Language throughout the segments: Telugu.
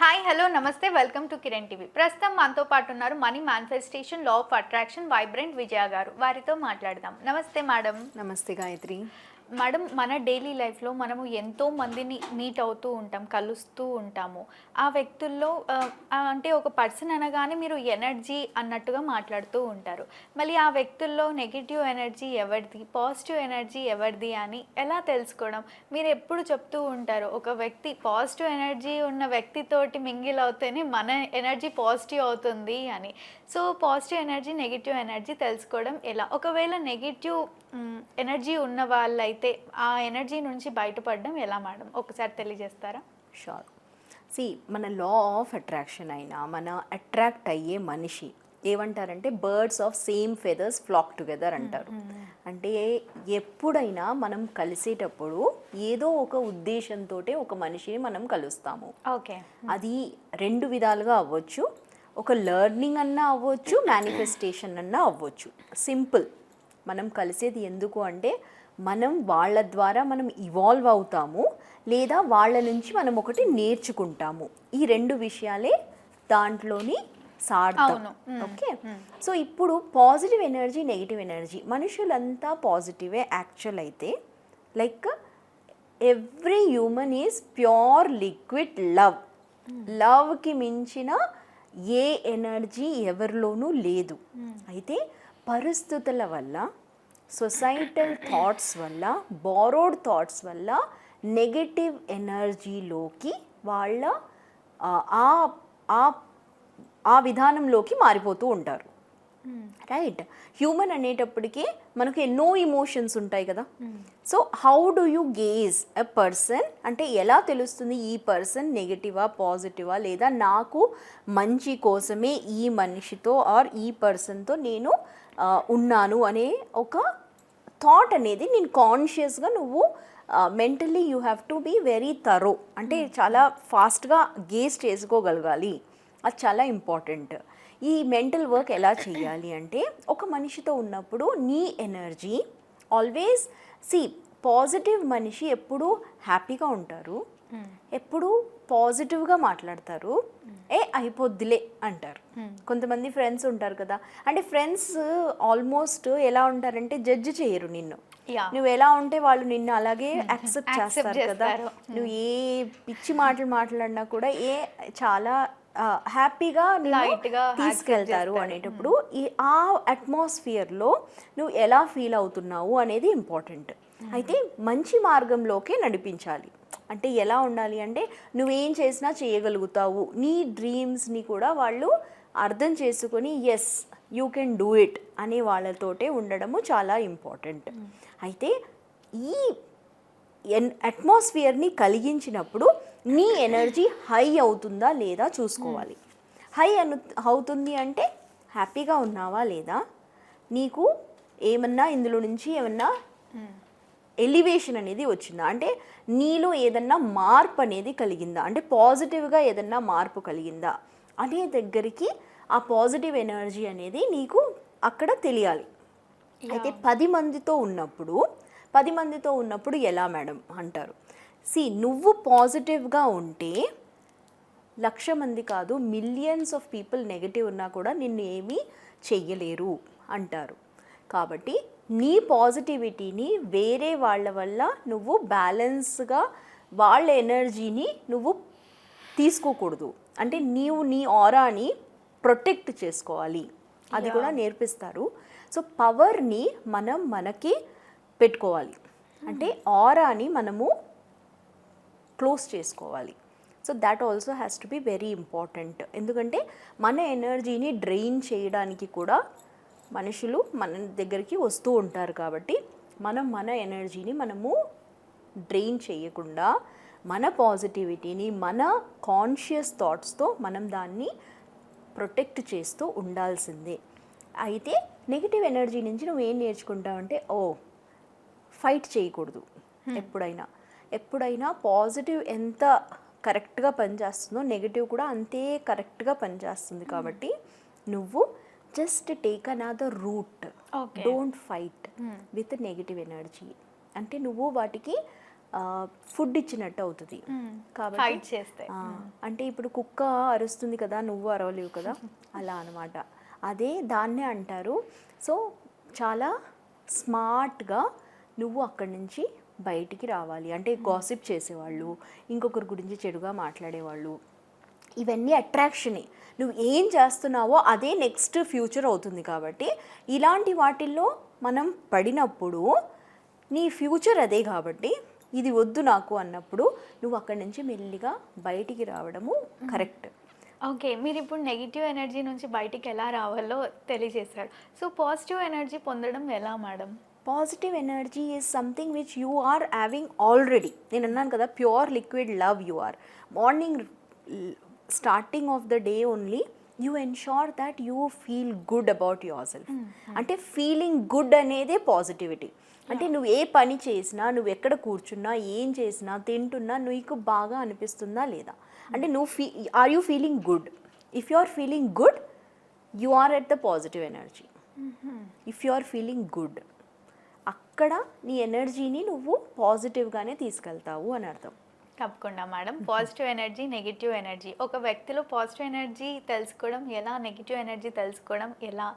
హాయ్ హలో నమస్తే వెల్కమ్ టు కిరణ్ టీవీ ప్రస్తుతం మనతో పాటు ఉన్నారు money manifestation law of attraction vibrant Vijaya garu. వారితో మాట్లాడదాం. నమస్తే మేడం నమస్తే గాయత్రి. మేడం మన డైలీ లైఫ్లో మనము ఎంతో మందిని మీట్ అవుతూ ఉంటాం కలుస్తూ ఉంటాము. ఆ వ్యక్తుల్లో అంటే ఒక పర్సన్ అనగానే మీరు ఎనర్జీ అన్నట్టుగా మాట్లాడుతూ ఉంటారు. మళ్ళీ ఆ వ్యక్తుల్లో నెగిటివ్ ఎనర్జీ ఎవరిది పాజిటివ్ ఎనర్జీ ఎవరిది అని ఎలా తెలుసుకోవడం? మీరు ఎప్పుడు చెప్తూ ఉంటారు ఒక వ్యక్తి పాజిటివ్ ఎనర్జీ ఉన్న వ్యక్తితోటి మింగిల్ అవుతేనే మన ఎనర్జీ పాజిటివ్ అవుతుంది అని. So positive energy negative energy తెలుసుకోవడం ఎలా? ఒకవేళ నెగిటివ్ ఎనర్జీ ఉన్న వాళ్ళైతే ఆ ఎనర్జీ నుంచి బయటపడడం ఎలా మేడం? ఒకసారి తెలియజేస్తారా? షూర్ సి మన లా ఆఫ్ అట్రాక్షన్ అయినా మన అట్రాక్ట్ అయ్యే మనిషి ఏమంటారంటే birds of same feathers flock together అంటారు. అంటే ఎప్పుడైనా మనం కలిసేటప్పుడు ఏదో ఒక ఉద్దేశంతో ఒక మనిషిని మనం కలుస్తాము. ఓకే. అది రెండు విధాలుగా అవ్వచ్చు. ఒక లెర్నింగ్ అన్నా అవ్వచ్చు మేనిఫెస్టేషన్ అన్నా అవ్వచ్చు. సింపుల్ మనం కలిసేది ఎందుకు అంటే మనం వాళ్ళ ద్వారా మనం ఇవాల్వ్ అవుతాము లేదా వాళ్ళ నుంచి మనం ఒకటి నేర్చుకుంటాము. ఈ రెండు విషయాలే దాంట్లోని సార్థం. ఓకే? సో ఇప్పుడు పాజిటివ్ ఎనర్జీ నెగిటివ్ ఎనర్జీ మనుషులంతా పాజిటివే యాక్చువల్ అయితే like every human is pure liquid love లవ్కి మించిన ఏ ఎనర్జీ ఎవరిలోనూ లేదు. అయితే పరిస్థితుల వల్ల సొసైటల్ థాట్స్ వల్ల బారోడ్ థాట్స్ వల్ల నెగటివ్ ఎనర్జీలోకి వాళ్ళ ఆ, ఆ ఆ విధానంలోకి మారిపోతూ ఉంటారు. రైట్ హ్యూమన్ అనేటప్పటికీ మనకు ఎన్నో ఇమోషన్స్ ఉంటాయి కదా. So how do you gauge a person అంటే ఎలా తెలుస్తుంది ఈ పర్సన్ నెగిటివా పాజిటివా లేదా నాకు మంచి కోసమే ఈ మనిషితో ఆర్ ఈ పర్సన్తో నేను ఉన్నాను అనే ఒక థాట్ అనేది నేను కాన్షియస్గా నువ్వు mentally you have to be very thorough అంటే చాలా ఫాస్ట్గా గేజ్ చేసుకోగలగాలి. అది చాలా ఇంపార్టెంట్ ఈ మెంటల్ వర్క్ ఎలా చేయాలి అంటే ఒక మనిషితో ఉన్నప్పుడు నీ ఎనర్జీ ఆల్వేస్ సి పాజిటివ్ మనిషి ఎప్పుడూ హ్యాపీగా ఉంటారు. ఎప్పుడు పాజిటివ్గా మాట్లాడతారు. ఏ అయిపోద్దిలే అంటారు. కొంతమంది ఫ్రెండ్స్ ఉంటారు కదా. అంటే ఫ్రెండ్స్ ఆల్మోస్ట్ ఎలా ఉంటారంటే జడ్జ్ చేయరు నిన్ను. నువ్వు ఎలా ఉంటే వాళ్ళు నిన్ను అలాగే యాక్సెప్ట్ చేస్తారు కదా. నువ్వు ఏ పిచ్చి మాటలు మాట్లాడినా కూడా ఏ చాలా హ్యాపీగా Light గా accept తీసుకెళ్తారు. అనేటప్పుడు ఈ ఆ అట్మాస్ఫియర్లో నువ్వు ఎలా ఫీల్ అవుతున్నావు అనేది ఇంపార్టెంట్ అయితే మంచి మార్గంలోకే నడిపించాలి. అంటే ఎలా ఉండాలి అంటే నువ్వేం చేసినా చేయగలుగుతావు. నీ డ్రీమ్స్ని కూడా వాళ్ళు అర్థం చేసుకొని yes you can do it అనే వాళ్ళతోటే ఉండడము చాలా ఇంపార్టెంట్. అయితే ఈ ఎన్ అట్మాస్ఫియర్ని కలిగించినప్పుడు నీ ఎనర్జీ హై అవుతుందా లేదా చూసుకోవాలి. హై అను అవుతుంది అంటే హ్యాపీగా ఉన్నావా లేదా? నీకు ఏమన్నా ఇందులో నుంచి ఏమన్నా ఎలివేషన్ అనేది వచ్చిందా? అంటే నీలో ఏదన్నా మార్పు అనేది కలిగిందా? అంటే పాజిటివ్గా ఏదన్నా మార్పు కలిగిందా? అనే దగ్గరికి ఆ పాజిటివ్ ఎనర్జీ అనేది నీకు అక్కడ తెలియాలి. అయితే పది మందితో ఉన్నప్పుడు పది మందితో ఉన్నప్పుడు ఎలా మేడం అంటారు? సి నువ్వు పాజిటివ్గా ఉంటే లక్ష మంది కాదు మిలియన్స్ ఆఫ్ పీపుల్ నెగటివ్ ఉన్నా కూడా నిన్ను ఏమీ చెయ్యలేరు అంటారు. కాబట్టి నీ పాజిటివిటీని వేరే వాళ్ళ వల్ల నువ్వు బ్యాలెన్స్గా వాళ్ళ ఎనర్జీని నువ్వు తీసుకోకూడదు. అంటే నీవు నీ ఆరాని ప్రొటెక్ట్ చేసుకోవాలి. అది కూడా నేర్పిస్తారు. సో పవర్ని మనం మనకి పెట్టుకోవాలి. అంటే ఆరాని మనము క్లోజ్ చేసుకోవాలి. So that also has to be very important ఎందుకంటే మన ఎనర్జీని డ్రైన్ చేయడానికి కూడా మనుషులు మన దగ్గరికి వస్తూ ఉంటారు కాబట్టి మనం మన ఎనర్జీని మనము డ్రైన్ చేయకుండా మన పాజిటివిటీని మన కాన్షియస్ థాట్స్తో మనం దాన్ని ప్రొటెక్ట్ చేస్తూ ఉండాల్సిందే. అయితే నెగిటివ్ ఎనర్జీ నుంచి నువ్వు ఏం నేర్చుకుంటావంటే ఓ ఫైట్ చేయకూడదు ఎప్పుడైనా. ఎప్పుడైనా పాజిటివ్ ఎంత కరెక్ట్గా పనిచేస్తుందో నెగిటివ్ కూడా అంతే కరెక్ట్గా పనిచేస్తుంది కాబట్టి నువ్వు just take another route. Don't fight with negative energy అంటే నువ్వు వాటికి ఫుడ్ ఇచ్చినట్టు అవుతుంది. కాబట్టి ఫైట్ చేస్తే. ఆ, అంటే ఇప్పుడు కుక్క అరుస్తుంది కదా నువ్వు అరవలేవు కదా అలా అనమాట అదే దాన్నే అంటారు. సో చాలా స్మార్ట్గా నువ్వు అక్కడి నుంచి బయటికి రావాలి. అంటే గాసిప్ చేసేవాళ్ళు ఇంకొకరి గురించి చెడుగా మాట్లాడేవాళ్ళు. ఇవన్నీ అట్రాక్షనే నువ్వు ఏం చేస్తున్నావో అదే నెక్స్ట్ ఫ్యూచర్ అవుతుంది కాబట్టి ఇలాంటి వాటిల్లో మనం పడినప్పుడు నీ ఫ్యూచర్ అదే కాబట్టి ఇది వద్దు నాకు అన్నప్పుడు నువ్వు అక్కడి నుంచి మెల్లిగా బయటికి రావడము కరెక్ట్ ఓకే మీరు ఇప్పుడు నెగిటివ్ ఎనర్జీ నుంచి బయటికి ఎలా రావాలో తెలియజేశారు. సో పాజిటివ్ ఎనర్జీ పొందడం ఎలా madam positive energy is something which you are having already నేను అన్నాను కదా pure liquid love you are morning starting of the day only you ensure that you feel good about yourself అంటే ఫీలింగ్ గుడ్ అనేదే పాజిటివిటీ అంటే నువ్వు ఏ పని చేసినా నువ్వు ఎక్కడ కూర్చున్నా ఏం చేసినా తింటున్నా నీకు బాగా అనిపిస్తుందా లేదా? అంటే నువ్వు fee are you feeling good if you are feeling good you are at the positive energy if you are feeling good అక్కడ నీ ఎనర్జీని నువ్వు పాజిటివ్గానే తీసుకెళ్తావు అని అర్థం. తప్పకుండా madam. Positive energy negative energy. ఒక వ్యక్తిలో పాజిటివ్ ఎనర్జీ తెలుసుకోవడం ఎలా నెగిటివ్ ఎనర్జీ తెలుసుకోవడం ఎలా?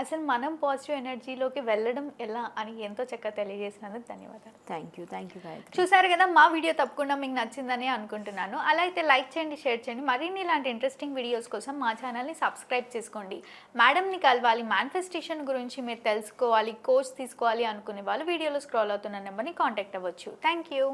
అసలు మనం పాజిటివ్ ఎనర్జీలోకి వెళ్ళడం ఎలా అని ఎంతో చక్కగా తెలియజేసినందుకు ధన్యవాదాలు. థ్యాంక్ యూ థ్యాంక్ యూ చూసారు కదా మా వీడియో తప్పకుండా మీకు నచ్చిందని అనుకుంటున్నాను. అలా అయితే లైక్ చేయండి షేర్ చేయండి. మరిన్ని ఇలాంటి ఇంట్రెస్టింగ్ వీడియోస్ కోసం మా ఛానల్ని సబ్స్క్రైబ్ చేసుకోండి. మేడంని కలవాలి మేనిఫెస్టేషన్ గురించి మీరు తెలుసుకోవాలి కోర్స్ తీసుకోవాలి అనుకునే వాళ్ళు వీడియోలో స్క్రోల్ అవుతున్న నెంబర్ని కాంటాక్ట్ అవ్వచ్చు. Thank you